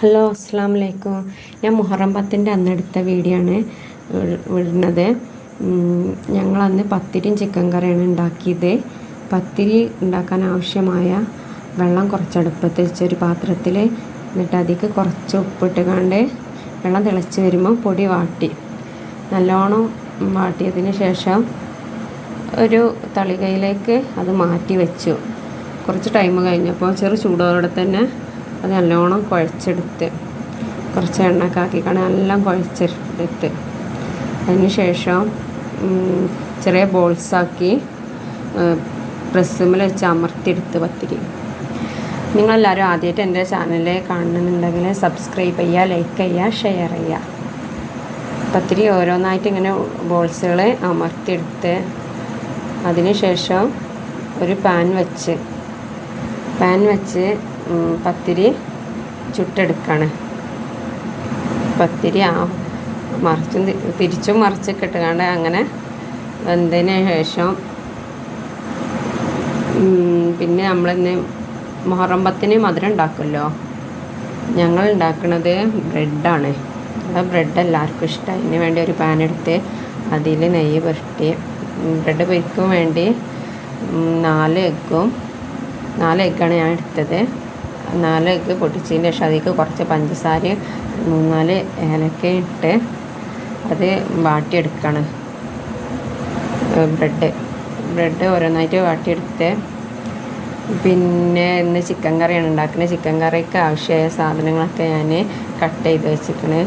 Hello അസ്സാം വലൈക്കും ഞാൻ മുഹറം പത്തിന്റെ അന്നെടുത്ത വീഡിയോ ആണ് വിടുന്നത്. ഞങ്ങളന്ന് പത്തിരിയും ചിക്കൻ കറിയാണ് ഉണ്ടാക്കിയത്. പത്തിരി ഉണ്ടാക്കാൻ ആവശ്യമായ വെള്ളം കുറച്ചടുപ്പത്ത് വെച്ചൊരു പാത്രത്തിൽ എന്നിട്ട് അതിക്ക് കുറച്ച് ഉപ്പിട്ട് കണ്ട് വെള്ളം തിളച്ച് വരുമ്പോൾ പൊടി വാട്ടി. നല്ലോണം വാട്ടിയതിന് ശേഷം ഒരു തളികയിലേക്ക് അത് മാറ്റി വെച്ചു. കുറച്ച് ടൈം കഴിഞ്ഞപ്പോൾ ചെറു ചൂടോടെ തന്നെ അത് നല്ലോണം കുഴച്ചെടുത്ത് കുറച്ച് എണ്ണയൊക്കെ ആക്കിക്കാണ് എല്ലാം കുഴച്ചെടുത്ത്. അതിന് ശേഷം ചെറിയ ബോൾസാക്കി പ്രസ്സുമിൽ വെച്ച് അമർത്തിയെടുത്ത് പത്തിരി. നിങ്ങളെല്ലാവരും ആദ്യമായിട്ട് എന്റെ ചാനൽ കാണുന്നുണ്ടെങ്കിൽ സബ്സ്ക്രൈബ് ചെയ്യുക ലൈക്ക് ചെയ്യുക ഷെയർ ചെയ്യുക. പത്തിരി ഓരോന്നായിട്ട് ഇങ്ങനെ ബോൾസുകൾ അമർത്തിയെടുത്ത് അതിന് ശേഷം ഒരു പാൻ വെച്ച് പാൻ വെച്ച് പത്തിരി ചുട്ടെടുക്കുകയാണ് പത്തിരി ആ മറിച്ചും തിരിച്ചും മറിച്ചൊക്കെ ഇട്ടുകൊണ്ട് അങ്ങനെ വെന്തതിന് ശേഷം പിന്നെ നമ്മളിന്ന് മുഹറമ്പത്തിന് മധുരം ഉണ്ടാക്കുമല്ലോ? ഞങ്ങൾ ഉണ്ടാക്കുന്നത് ബ്രെഡാണ്. ആ ബ്രെഡ് എല്ലാവർക്കും ഇഷ്ടമായി അതിന് വേണ്ടി ഒരു പാൻ എടുത്ത് അതിൽ നെയ്യ് പുരട്ടി ബ്രെഡ് പൊരിക്കും വേണ്ടി നാല് എഗ്ഗും നാല് എഗ്ഗാണ് ഞാൻ എടുത്തത്. നാല് ഇത് പൊട്ടിച്ചതിന് ശേഷം അതിലേക്ക് കുറച്ച് പഞ്ചസാരയും മൂന്നാൽ ഏലക്കയും ഇട്ട് അത് വാട്ടിയെടുക്കുകയാണ്. ബ്രെഡ് ബ്രെഡ് ഓരോന്നായിട്ട് വാട്ടിയെടുത്ത് പിന്നെ ഇന്ന് ചിക്കൻ കറിയാണ് ഉണ്ടാക്കുന്നത് ചിക്കൻ കറിക്ക് ആവശ്യമായ സാധനങ്ങളൊക്കെ ഞാൻ കട്ട് ചെയ്ത് വെച്ചിരിക്കണ്.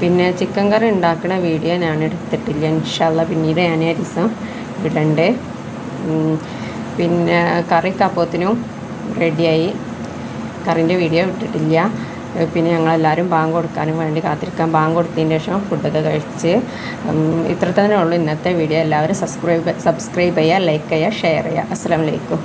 പിന്നെ ചിക്കൻ കറി ഉണ്ടാക്കുന്ന വീഡിയോ ഞാൻ എടുത്തിട്ടില്ല. ഇൻഷാല്ല പിന്നീട് ഞാൻ ദിവസം ഇടണ്ടേ. പിന്നെ കറി കപ്പത്തിനും റെഡിയായി കറിന്റെ വീഡിയോ ഇട്ടിട്ടില്ല. പിന്നെ ഞങ്ങളെല്ലാവരും ബാങ്ക് കൊടുക്കാനും വേണ്ടി കാത്തിരിക്കാം ബാങ്ക് കൊടുത്തതിന് ശേഷം ഫുഡൊക്കെ കഴിച്ച് ഇത്ര തന്നെ ഉള്ളൂ ഇന്നത്തെ വീഡിയോ. എല്ലാവരും സബ്സ്ക്രൈബ് സബ്സ്ക്രൈബ് ചെയ്യുക ലൈക്ക് ചെയ്യുക ഷെയർ ചെയ്യുക. അസ്സാം വലൈക്കും